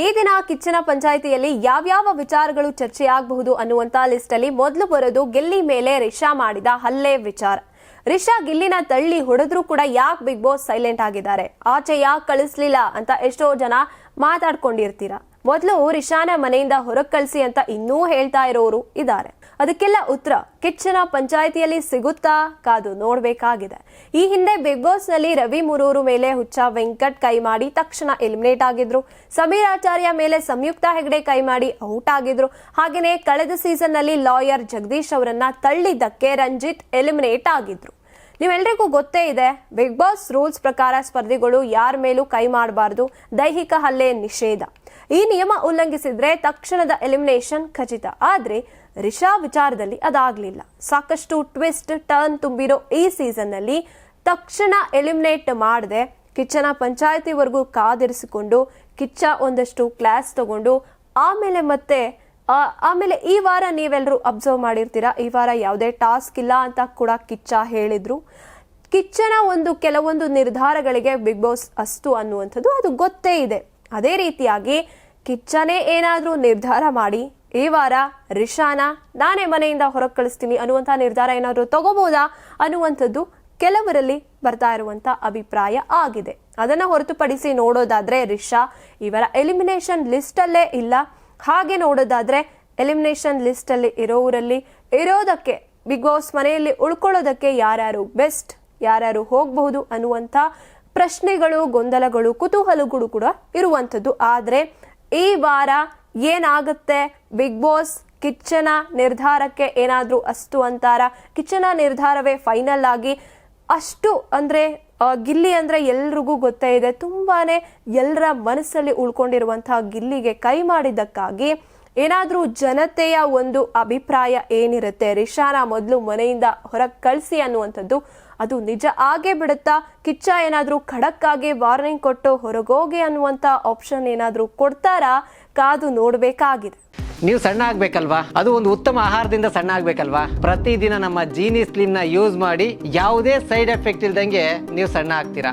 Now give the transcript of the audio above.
ಈ ದಿನ ಕಿಚ್ಚನ ಪಂಚಾಯಿತಿಯಲ್ಲಿ ಯಾವ್ಯಾವ ವಿಚಾರಗಳು ಚರ್ಚೆಯಾಗಬಹುದು ಅನ್ನುವಂತ ಲಿಸ್ಟ್ ಅಲ್ಲಿ ಮೊದಲು ಬರೋದು ಗಿಲ್ಲಿ ಮೇಲೆ ರಿಷಾ ಮಾಡಿದ ಹಲ್ಲೆ ವಿಚಾರ. ರಿಷಾ ಗಿಲ್ಲಿನ ತಳ್ಳಿ ಹೊಡೆದ್ರು ಕೂಡ ಯಾಕೆ ಬಿಗ್ ಬಾಸ್ ಸೈಲೆಂಟ್ ಆಗಿದ್ದಾರೆ? ಆಚೆ ಯಾಕೆ ಕಳಿಸ್ಲಿಲ್ಲ ಅಂತ ಎಷ್ಟೋ ಜನ ಮಾತಾಡ್ಕೊಂಡಿರ್ತೀರಾ. ಮೊದಲು ರಿಷಾನ ಮನೆಯಿಂದ ಹೊರಗೆ ಕಳಿಸಿ ಅಂತ ಇನ್ನೂ ಹೇಳ್ತಾ ಇರೋರು ಇದ್ದಾರೆ. ಅದಕ್ಕೆಲ್ಲ ಉತ್ತರ ಕಿಚ್ಚನ ಪಂಚಾಯಿತಿಯಲ್ಲಿ ಸಿಗುತ್ತಾ ಕಾದು ನೋಡಬೇಕಾಗಿದೆ. ಈ ಹಿಂದೆ ಬಿಗ್ ಬಾಸ್ನಲ್ಲಿ ರವಿ ಮುರೂರು ಮೇಲೆ ಹುಚ್ಚ ವೆಂಕಟ್ ಕೈ ಮಾಡಿ ತಕ್ಷಣ ಎಲಿಮಿನೇಟ್ ಆಗಿದ್ರು. ಸಮೀರ್ ಆಚಾರ್ಯ ಮೇಲೆ ಸಂಯುಕ್ತ ಹೆಗಡೆ ಕೈ ಮಾಡಿ ಔಟ್ ಆಗಿದ್ರು. ಹಾಗೆಯೇ ಕಳೆದ ಸೀಸನ್ನಲ್ಲಿ ಲಾಯರ್ ಜಗದೀಶ್ ಅವರನ್ನ ತಳ್ಳಿದ್ದಕ್ಕೆ ರಂಜಿತ್ ಎಲಿಮಿನೇಟ್ ಆಗಿದ್ರು. ನೀವೆಲ್ರಿಗೂ ಗೊತ್ತೇ ಇದೆ, ಬಿಗ್ ಬಾಸ್ ರೂಲ್ಸ್ ಪ್ರಕಾರ ಸ್ಪರ್ಧಿಗಳು ಯಾರ ಮೇಲೂ ಕೈ ಮಾಡಬಾರ್ದು. ದೈಹಿಕ ಹಲ್ಲೆ ನಿಷೇಧ. ಈ ನಿಯಮ ಉಲ್ಲಂಘಿಸಿದ್ರೆ ತಕ್ಷಣದ ಎಲಿಮಿನೇಷನ್ ಖಚಿತ. ಆದ್ರೆ ರಿಷಾ ವಿಚಾರದಲ್ಲಿ ಅದಾಗ್ಲಿಲ್ಲ. ಸಾಕಷ್ಟು ಟ್ವಿಸ್ಟ್, ಟರ್ನ್ ತುಂಬಿರೋ ಈ ಸೀಸನ್ನಲ್ಲಿ ತಕ್ಷಣ ಎಲಿಮಿನೇಟ್ ಮಾಡದೆ ಕಿಚ್ಚನ ಪಂಚಾಯತಿವರೆಗೂ ಕಾದಿರಿಸಿಕೊಂಡು ಕಿಚ್ಚ ಒಂದಷ್ಟು ಕ್ಲಾಸ್ ತಗೊಂಡು ಆಮೇಲೆ ಮತ್ತೆ ಆಮೇಲೆ ಈ ವಾರ ನೀವೆಲ್ಲರೂ ಅಬ್ಸರ್ವ್ ಮಾಡಿರ್ತೀರಾ? ಈ ವಾರ ಯಾವುದೇ ಟಾಸ್ಕ್ ಇಲ್ಲ ಅಂತ ಕೂಡ ಕಿಚ್ಚ ಹೇಳಿದ್ರು. ಕಿಚ್ಚನ ಒಂದು ಕೆಲವೊಂದು ನಿರ್ಧಾರಗಳಿಗೆ ಬಿಗ್ ಬಾಸ್ ಅಸ್ತು ಅನ್ನುವಂಥದ್ದು ಅದು ಗೊತ್ತೇ ಇದೆ. ಅದೇ ರೀತಿಯಾಗಿ ಕಿಚ್ಚನೇ ಏನಾದರೂ ನಿರ್ಧಾರ ಮಾಡಿ, ಈ ವಾರ ರಿಷಾನ ನಾನೇ ಮನೆಯಿಂದ ಹೊರಗೆ ಕಳಿಸ್ತೀನಿ ಅನ್ನುವಂಥ ನಿರ್ಧಾರ ಏನಾದರೂ ತಗೋಬೋದಾ ಅನ್ನುವಂಥದ್ದು ಕೆಲವರಲ್ಲಿ ಬರ್ತಾ ಇರುವಂಥ ಅಭಿಪ್ರಾಯ ಆಗಿದೆ. ಅದನ್ನು ಹೊರತುಪಡಿಸಿ ನೋಡೋದಾದರೆ ರಿಷಾ ಇವರ ಎಲಿಮಿನೇಷನ್ ಲಿಸ್ಟಲ್ಲೇ ಇಲ್ಲ. ಹಾಗೆ ನೋಡೋದಾದರೆ ಎಲಿಮಿನೇಷನ್ ಲಿಸ್ಟಲ್ಲಿ ಇರೋರಲ್ಲಿ ಇರೋದಕ್ಕೆ, ಬಿಗ್ ಬಾಸ್ ಮನೆಯಲ್ಲಿ ಉಳ್ಕೊಳ್ಳೋದಕ್ಕೆ ಯಾರ್ಯಾರು ಬೆಸ್ಟ್, ಯಾರ್ಯಾರು ಹೋಗಬಹುದು ಅನ್ನುವಂಥ ಪ್ರಶ್ನೆಗಳು, ಗೊಂದಲಗಳು, ಕುತೂಹಲಗಳು ಕೂಡ ಇರುವಂಥದ್ದು. ಆದರೆ ಈ ವಾರ ಏನಾಗುತ್ತೆ? ಬಿಗ್ ಬಾಸ್ ಕಿಚ್ಚನ ನಿರ್ಧಾರಕ್ಕೆ ಏನಾದರೂ ಅಸ್ತು ಅಂತಾರ? ಕಿಚ್ಚನ ನಿರ್ಧಾರವೇ ಫೈನಲ್ ಆಗಿ ಅಷ್ಟು ಅಂದರೆ ಗಿಲ್ಲಿ ಅಂದರೆ ಎಲ್ರಿಗೂ ಗೊತ್ತೇ ಇದೆ. ತುಂಬಾ ಎಲ್ಲರ ಮನಸ್ಸಲ್ಲಿ ಉಳ್ಕೊಂಡಿರುವಂತಹ ಗಿಲ್ಲಿಗೆ ಕೈ ಮಾಡಿದ್ದಕ್ಕಾಗಿ ಏನಾದ್ರೂ ಜನತೆಯ ಒಂದು ಅಭಿಪ್ರಾಯ ಏನಿರುತ್ತೆ? ರಿಷಾನ ಮೊದಲು ಮನೆಯಿಂದ ಹೊರಗೆ ಕಳಿಸಿ ಅನ್ನುವಂಥದ್ದು ಅದು ನಿಜ ಆಗೇ ಬಿಡುತ್ತಾ? ಕಿಚ್ಚ ಏನಾದರೂ ಖಡಕ್ ಆಗಿ ವಾರ್ನಿಂಗ್ ಕೊಟ್ಟು ಹೊರಗೋಗಿ ಅನ್ನುವಂಥ ಆಪ್ಷನ್ ಏನಾದರೂ ಕೊಡ್ತಾರಾ? ಕಾದು ನೋಡಬೇಕಾಗಿದೆ. ನೀವು ಸಣ್ಣ ಆಗ್ಬೇಕಲ್ವಾ? ಅದು ಒಂದು ಉತ್ತಮ ಆಹಾರದಿಂದ ಸಣ್ಣ ಆಗ್ಬೇಕಲ್ವಾ? ಪ್ರತಿದಿನ ನಮ್ಮ ಜೀನಿ ಸ್ಲಿಮ್ನ ಯೂಸ್ ಮಾಡಿ ಯಾವುದೇ ಸೈಡ್ ಎಫೆಕ್ಟ್ ಇಲ್ದಂಗೆ ನೀವು ಸಣ್ಣ ಆಗ್ತೀರಾ?